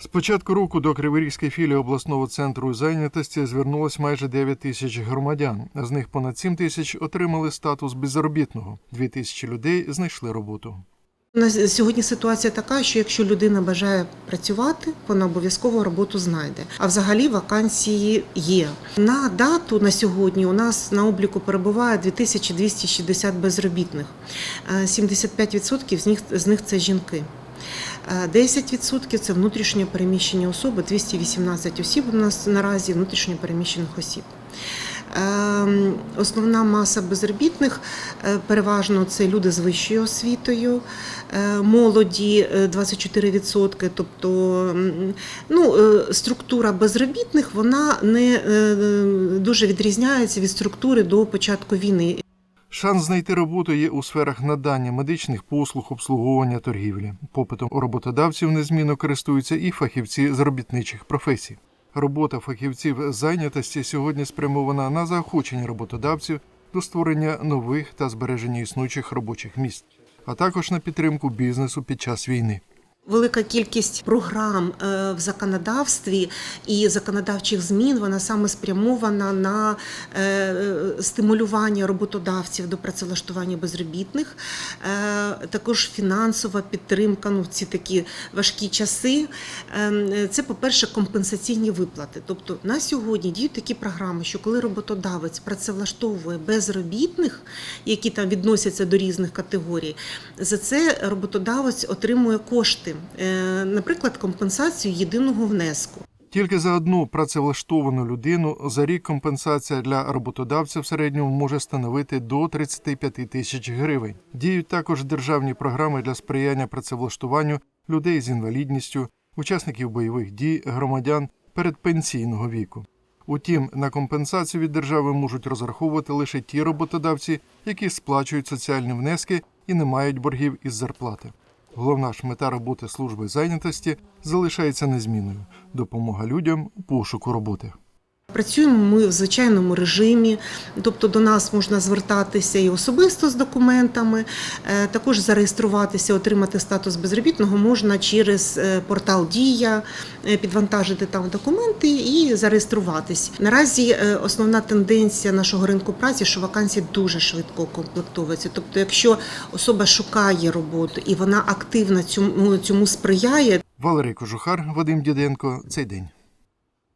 З початку року до Криворізької філії обласного центру зайнятості звернулось майже 9 тисяч громадян. З них понад 7 тисяч отримали статус безробітного. 2 тисячі людей знайшли роботу. У нас сьогодні ситуація така, що якщо людина бажає працювати, вона обов'язково роботу знайде. А взагалі вакансії є. На дату на сьогодні у нас на обліку перебуває 2260 безробітних. Е, 75% з них, з них це жінки. Е, 10% це внутрішньо переміщені особи, 218 осіб у нас наразі внутрішньо переміщених осіб. Ем, Основна маса безробітних е, переважно це люди з вищою освітою, е, молоді е, 24%. Тобто ну, е, структура безробітних вона не е, дуже відрізняється від структури до початку війни. Шанс знайти роботу є у сферах надання медичних послуг, обслуговування торгівлі. Попитом у роботодавців незмінно користуються і фахівці з робітничих професій. Робота фахівців зайнятості сьогодні спрямована на заохочення роботодавців до створення нових та збереження існуючих робочих місць, а також на підтримку бізнесу під час війни. Велика кількість програм е, в законодавстві і законодавчих змін вона саме спрямована на е, стимулювання роботодавців до працевлаштування безробітних, е, також фінансова підтримка. Ну ці такі важкі часи. Е, Це, по-перше, компенсаційні виплати. Тобто на сьогодні діють такі програми, що коли роботодавець працевлаштовує безробітних, які там відносяться до різних категорій, за це роботодавець отримує кошти, наприклад, компенсацію єдиного внеску. Тільки за одну працевлаштовану людину за рік компенсація для роботодавця в середньому може становити до 35 тисяч гривень. Діють також державні програми для сприяння працевлаштуванню людей з інвалідністю, учасників бойових дій, громадян передпенсійного віку. Утім, на компенсацію від держави можуть розраховувати лише ті роботодавці, які сплачують соціальні внески і не мають боргів із зарплати. Головна ж мета роботи служби зайнятості залишається незмінною допомога людям у пошуку роботи. Працюємо ми в звичайному режимі, тобто до нас можна звертатися і особисто з документами, е, також зареєструватися, отримати статус безробітного можна через е, портал Дія, е, підвантажити там документи і зареєструватись. Наразі основна тенденція нашого ринку праці, що вакансії дуже швидко комплектуються. Тобто, якщо особа шукає роботу і вона активно цьому, цьому сприяє, Валерій Кожухар, Вадим Діденко. Цей день.